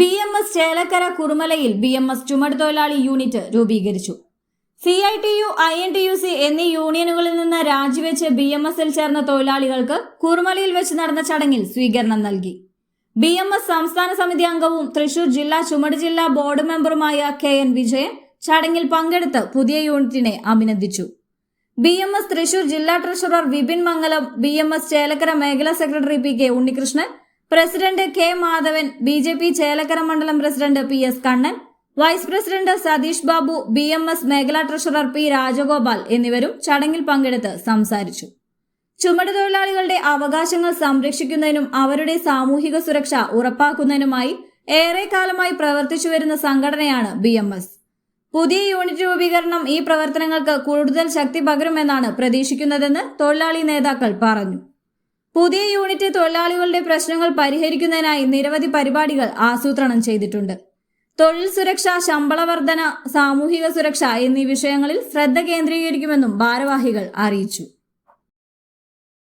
B M S Chelakkara കുറുമലയിൽ B M S ചുമട് തൊഴിലാളി യൂണിറ്റ് രൂപീകരിച്ചു. C I T U I N T U C എന്നീ യൂണിയനുകളിൽ നിന്ന് രാജിവെച്ച് ബി എം എസിൽ ചേർന്ന തൊഴിലാളികൾക്ക് കുറുമലയിൽ വെച്ച് നടന്ന ചടങ്ങിൽ സ്വീകരണം നൽകി. ബി എം എസ് സംസ്ഥാന സമിതി അംഗവും തൃശൂർ ജില്ലാ ചുമട് ജില്ലാ ബോർഡ് മെമ്പറുമായ കെ എൻ വിജയൻ ചടങ്ങിൽ പങ്കെടുത്ത് പുതിയ യൂണിറ്റിനെ അഭിനന്ദിച്ചു. ബി എം എസ് തൃശൂർ ജില്ലാ treasurer Vipin Mangalam B M S Chelakkara മേഖലാ secretary P K Unnikrishnan president K Madhavan B J P Chelakkara മണ്ഡലം president P S Kannan vice president Satheesh Babu B M S മേഖലാ treasurer P Rajagopal എന്നിവരും ചടങ്ങിൽ പങ്കെടുത്ത് സംസാരിച്ചു. ചുമട് തൊഴിലാളികളുടെ അവകാശങ്ങൾ സംരക്ഷിക്കുന്നതിനും അവരുടെ സാമൂഹിക സുരക്ഷ ഉറപ്പാക്കുന്നതിനുമായി ഏറെക്കാലമായി പ്രവർത്തിച്ചു വരുന്ന സംഘടനയാണ് ബി എം എസ്. പുതിയ യൂണിറ്റ് രൂപീകരണം ഈ പ്രവർത്തനങ്ങൾക്ക് കൂടുതൽ ശക്തി പകരുമെന്നാണ് പ്രതീക്ഷിക്കുന്നതെന്ന് തൊഴിലാളി നേതാക്കൾ പറഞ്ഞു. പുതിയ യൂണിറ്റ് തൊഴിലാളികളുടെ പ്രശ്നങ്ങൾ പരിഹരിക്കുന്നതിനായി നിരവധി പരിപാടികൾ ആസൂത്രണം ചെയ്തിട്ടുണ്ട്. തൊഴിൽ സുരക്ഷ ശമ്പള വർധന സാമൂഹിക സുരക്ഷ എന്നീ വിഷയങ്ങളിൽ ശ്രദ്ധ കേന്ദ്രീകരിക്കുമെന്നും ഭാരവാഹികൾ അറിയിച്ചു.